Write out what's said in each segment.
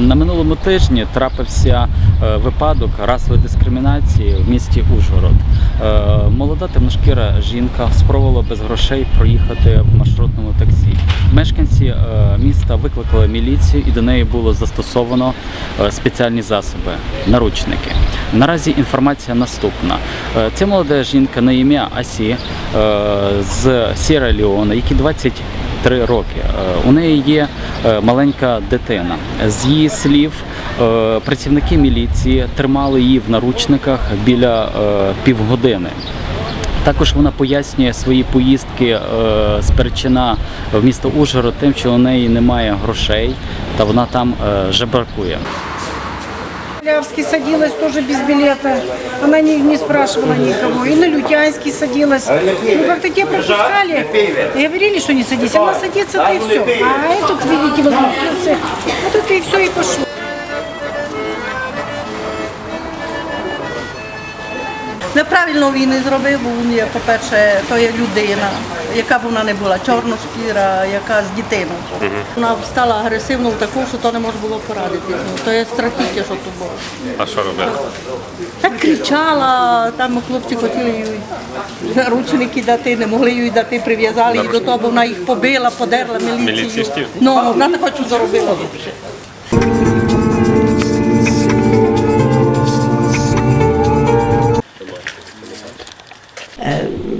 На минулому тижні трапився е, випадок расової дискримінації в місті Ужгород. Е, молода темношкіра жінка спробувала без грошей проїхати в маршрутному таксі. Мешканці е, міста викликали міліцію і до неї було застосовано спеціальні засоби, наручники. Наразі інформація наступна. Це молода жінка на ім'я Асі з Сіра Ліона, які 20 Три роки. Е, у неї є е, маленька дитина. З її слів, е, працівники міліції тримали її в наручниках біля півгодини. Також вона пояснює свої поїздки з Перчина в місто Ужгород тим, що у неї немає грошей, та вона там жебракує. Лявский садилась тоже без билета. Она не, не спрашивала никого. И на Лютянский садилась. Ну, как-то те пропускали. И говорили, что не садись. Она садится, да и все. А этот, видите, возмутился. А тут и все, и пошло. Неправильно він і зробив, бо він є, по-перше, то є людина, яка б вона не була, чорношкіра, яка з дитиною. Вона стала агресивно в таку, що то не можна було порадити. Ну, То є страхіття, що тут було. А що робити? Так кричала, там хлопці хотіли їй наручники дати, не могли їй дати, прив'язали її до того, бо вона їх побила, подерла міліцію. Міліцістів? Ну, вона так хочу заробила.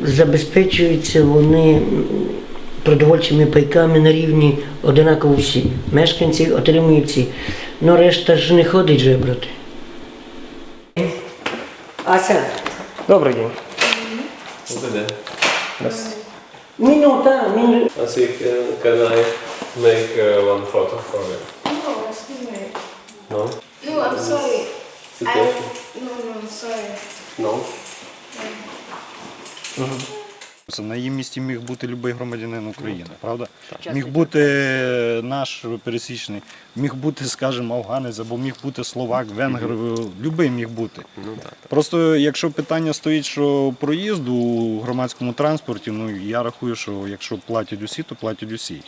Забезпечуються вони продовольчими пайками на рівні одинаково всі. Мешканці отримують ці. Ну решта ж не ходить жебрати. Ася, Добрий день. минута, мину... I see, can, can I make uh, one photo for you? No, excuse me. No? No, I'm sorry. I no no I'm sorry. No? Це на її місці міг бути будь-який громадянин України, правда? Міг бути наш пересічний, міг бути, скажімо, афганець, або міг бути словак, венгер, будь-який міг бути. Просто якщо питання стоїть, що проїзд у громадському транспорті, ну я рахую, що якщо платять усі, то платять усі.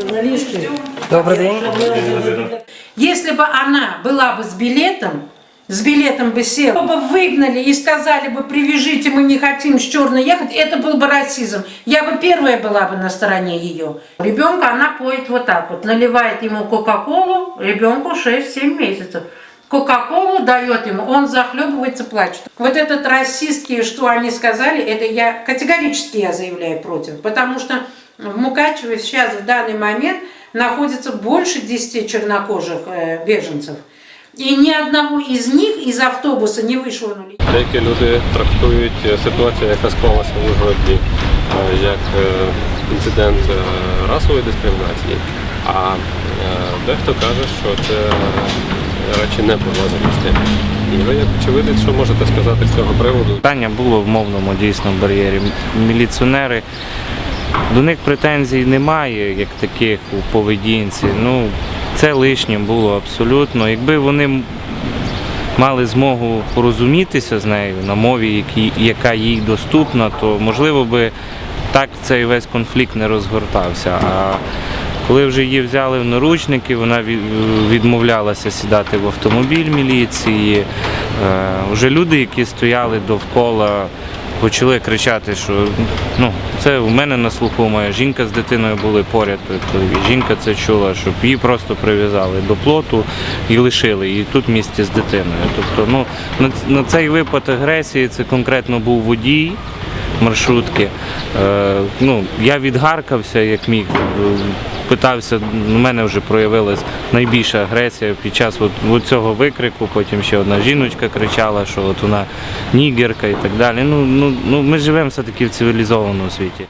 журналісти. Добрий день. Если бы она была бы с билетом, С билетом бы села, бы выгнали и сказали бы, привяжите, мы не хотим с черной ехать, это был бы расизм. Я бы первая была бы на стороне ее. Ребенка она поет вот так вот, наливает ему кока-колу, ребенку 6-7 месяцев. Кока-колу дает ему, он захлебывается, плачет. Вот этот расистские, что они сказали, это я категорически я заявляю против. Потому что в Мукачеве сейчас в данный момент находится больше 10 чернокожих э, беженцев. И ни одного из них из автобуса не вышвырнули. Деякі люди трактують е, ситуацію, яка склалася в Ужгороді, е, як е, інцидент расової дискримінації, а дехто каже, що це речі не пов'язані з тим. І ви, як очевидець, що можете сказати з цього приводу? Питання було в мовному дійсно бар'єрі. Міліціонери, до них претензій немає, як таких у поведінці. Ну, це лишнім було абсолютно. Якби вони мали змогу порозумітися з нею на мові, яка їй доступна, то можливо би так цей весь конфлікт не розгортався. А коли вже її взяли в наручники, вона відмовлялася сідати в автомобіль міліції. Е, Вже люди, які стояли довкола, почали кричати, що ну, це у мене на слуху моя жінка з дитиною були поряд. І жінка це чула, щоб її просто прив'язали до плоту і лишили її тут в місті з дитиною. Тобто, ну, на цей випад агресії це конкретно був водій маршрутки. Е, ну, я відгаркався як міг. Питався, у мене вже проявилась найбільша агресія під час от, от цього викрику. Потім ще одна жіночка кричала, що от вона нігерка і так далі. Ну, ну, ну, ми живемо все-таки в цивілізованому світі.